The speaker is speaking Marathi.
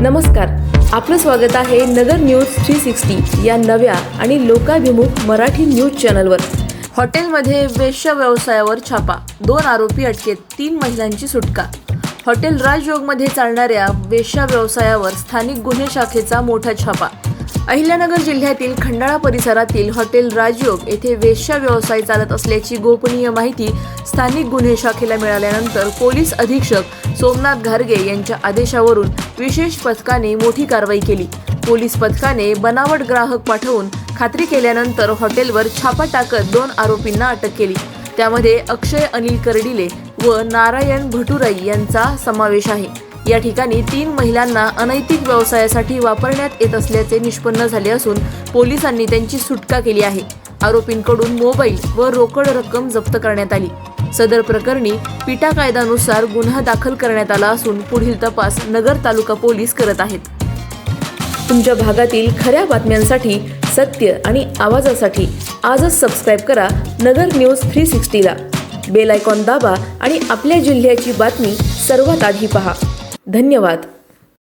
नमस्कार. आपलं स्वागत आहे नगर न्यूज थ्री सिक्स्टी या नव्या आणि लोकाभिमुख मराठी न्यूज चॅनलवर. हॉटेलमध्ये वेश्या व्यवसायावर छापा दोन आरोपी अटकेत तीन महिलांची सुटका. हॉटेल राजयोगमध्ये चालणाऱ्या वेश्या व्यवसायावर स्थानिक गुन्हे शाखेचा मोठा छापा. अहिल्यानगर जिल्ह्यातील खंडाळा परिसरातील हॉटेल राजयोग येथे वेश्या व्यवसाय चालत असल्याची गोपनीय माहिती स्थानिक गुन्हे शाखेला मिळाल्यानंतर पोलीस अधीक्षक सोमनाथ घारगे यांच्या आदेशावरून विशेष पथकाने मोठी कारवाई केली. पोलीस पथकाने बनावट ग्राहक पाठवून खात्री केल्यानंतर हॉटेलवर छापा टाकत दोन आरोपींना अटक केली. त्यामध्ये अक्षय अनिल कर्डिले व नारायण भटुराई यांचा समावेश आहे. या ठिकाणी तीन महिलांना अनैतिक व्यवसायासाठी वापरण्यात येत असल्याचे निष्पन्न झाले असून पोलिसांनी त्यांची सुटका केली आहे. आरोपींकडून मोबाईल व रोकड रक्कम जप्त करण्यात आली. सदर प्रकरणी पिटा कायद्यानुसार गुन्हा दाखल करण्यात आला असून पुढील तपास नगर तालुका पोलीस करत आहेत. तुमच्या भागातील खऱ्या बातम्यांसाठी सत्य आणि आवाजासाठी आजच सबस्क्राईब करा नगर न्यूज थ्री सिक्स्टीला बेल आयकॉन दाबा आणि आपल्या जिल्ह्याची बातमी सर्वात आधी पहा. धन्यवाद.